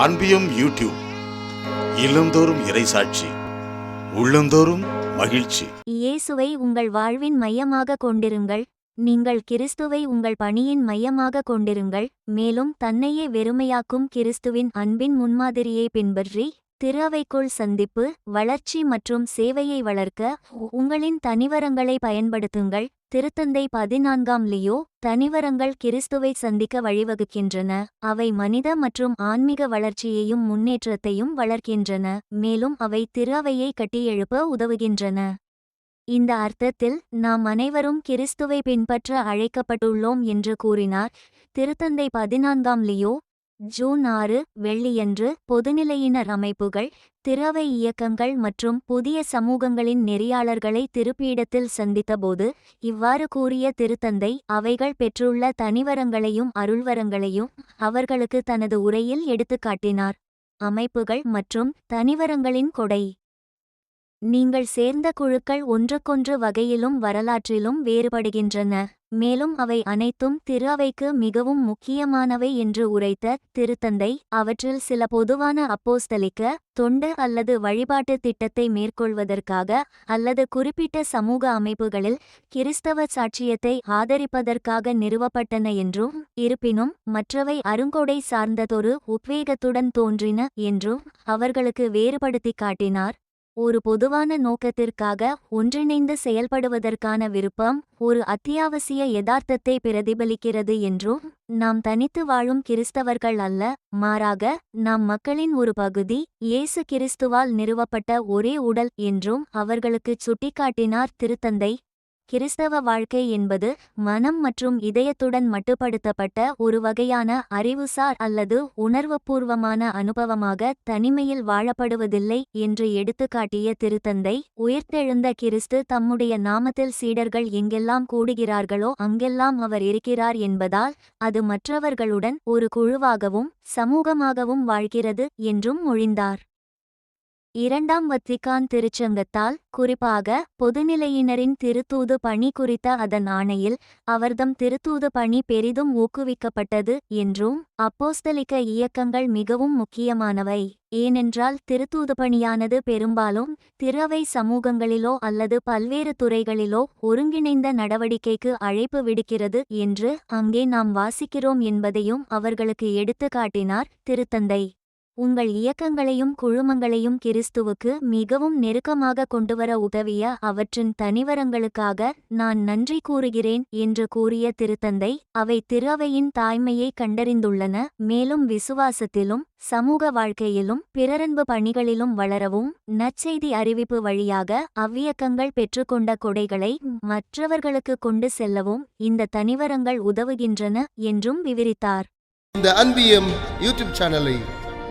அன்பியும் YouTube இல்லந்தோறும் இறைசாட்சி உள்ளந்தோறும் மகிழ்ச்சி. இயேசுவை உங்கள் வாழ்வின் மையமாக கொண்டிருங்கள். நீங்கள் கிறிஸ்துவை உங்கள் பணியின் மையமாக கொண்டிருங்கள். மேலும் தன்னையே வெறுமையாக்கும் கிறிஸ்துவின் அன்பின் முன்மாதிரியை பின்பற்றி திருவைக்குள் சந்திப்பு வளர்ச்சி மற்றும் சேவையை வளர்க்க உங்களின் தனிவரங்களை பயன்படுத்துங்கள். திருத்தந்தை பதினான்காம் லியோ தனிவரங்கள் கிறிஸ்துவை சந்திக்க வழிவகுக்கின்றன. அவை மனித மற்றும் ஆன்மீக வளர்ச்சியையும் முன்னேற்றத்தையும் வளர்க்கின்றன மேலும் அவை திருவையை கட்டியெழுப்ப உதவுகின்றன. இந்த அர்த்தத்தில் நாம் அனைவரும் கிறிஸ்துவை பின்பற்ற அழைக்கப்பட்டுள்ளோம் என்று கூறினார். திருத்தந்தை பதினான்காம் லியோ ஜூன் ஆறு வெள்ளியன்று பொதுநிலையினர் அமைப்புகள் திரவை இயக்கங்கள் மற்றும் புதிய சமூகங்களின் நெறியாளர்களை திருப்பீடத்தில் சந்தித்தபோது இவ்வாறு கூறிய திருத்தந்தை அவைகள் பெற்றுள்ள தனிவரங்களையும் அருள்வரங்களையும் அவர்களுக்கு தனது உரையில் எடுத்துக்காட்டினார் அமைப்புகள் மற்றும் தனிவரங்களின் கொடை. நீங்கள் சேர்ந்த குழுக்கள் ஒன்றுக்கொன்று வகையிலும் வரலாற்றிலும் வேறுபடுகின்றன. மேலும் அவை அனைத்தும் திரு அவைக்கு மிகவும் முக்கியமானவை என்று உரைத்த திருத்தந்தை அவற்றில் சில பொதுவான அப்போஸ்தலிக்க தொண்டு அல்லது வழிபாட்டு திட்டத்தை மேற்கொள்வதற்காக அல்லது குறிப்பிட்ட சமூக அமைப்புகளில் கிறிஸ்தவ சாட்சியத்தை ஆதரிப்பதற்காக நிறுவப்பட்டன என்றும் இருப்பினும் மற்றவை அருங்கொடை சார்ந்ததொரு உத்வேகத்துடன் தோன்றின என்றும் அவர்களுக்கு வேறுபடுத்திக் காட்டினார். ஒரு பொதுவான நோக்கத்திற்காக ஒன்றிணைந்து செயல்படுவதற்கான விருப்பம் ஒரு அத்தியாவசிய யதார்த்தத்தை பிரதிபலிக்கிறது என்றும் நாம் தனித்து வாழும் கிறிஸ்தவர்கள் அல்ல மாறாக நாம் மக்களின் ஒரு பகுதி இயேசு கிறிஸ்துவால் நிறுவப்பட்ட ஒரே உடல் என்றும் அவர்களுக்குச் சுட்டிக்காட்டினார் திருத்தந்தை கிறிஸ்தவ வாழ்க்கை என்பது மனம் மற்றும் இதயத்துடன் மட்டுப்படுத்தப்பட்ட ஒரு வகையான அறிவுசார் அல்லது உணர்வுபூர்வமான அனுபவமாக தனிமையில் வாழப்படுவதில்லை என்று எடுத்துக்காட்டிய திருத்தந்தை உயிர்த்தெழுந்த கிறிஸ்து தம்முடைய நாமத்தில் சீடர்கள் எங்கெல்லாம் கூடுகிறார்களோ அங்கெல்லாம் அவர் இருக்கிறார் என்பதால் அது மற்றவர்களுடன் ஒரு குழுவாகவும் சமூகமாகவும் வாழ்கிறது என்றும் மொழிந்தார். இரண்டாம் வத்திகான் திருச்சங்கத்தால் குறிப்பாக பொதுநிலையினரின் திருத்தூது பணி குறித்த அதன் ஆணையில் அவர்தம் திருத்தூது பணி பெரிதும் ஊக்குவிக்கப்பட்டது என்றும் அப்போஸ்தலிக்க இயக்கங்கள் மிகவும் முக்கியமானவை. ஏனென்றால் திருத்தூது பணியானது பெரும்பாலும் திறவை சமூகங்களிலோ அல்லது பல்வேறு துறைகளிலோ ஒருங்கிணைந்த நடவடிக்கைக்கு அழைப்பு விடுக்கிறது என்று அங்கே நாம் வாசிக்கிறோம் என்பதையும் அவர்களுக்கு எடுத்துக்காட்டினார் திருத்தந்தை. உங்கள் இயக்கங்களையும் குழுமங்களையும் கிறிஸ்துவுக்கு மிகவும் நெருக்கமாக கொண்டுவர உதவிய அவற்றின் தனிவரங்களுக்காக நான் நன்றி கூறுகிறேன் என்று கூறிய திருத்தந்தை அவை திருவையின் தாய்மையை கண்டறிந்துள்ளன. மேலும் விசுவாசத்திலும் சமூக வாழ்க்கையிலும் பிறரன்பு பணிகளிலும் வளரவும் நற்செய்தி அறிவிப்பு வழியாக அவ்வியக்கங்கள் பெற்றுக்கொண்ட கொடைகளை மற்றவர்களுக்கு கொண்டு செல்லவும் இந்த தனிவரங்கள் உதவுகின்றன என்றும் விவரித்தார். இந்த அன்பியம் யூடியூப் சேனலை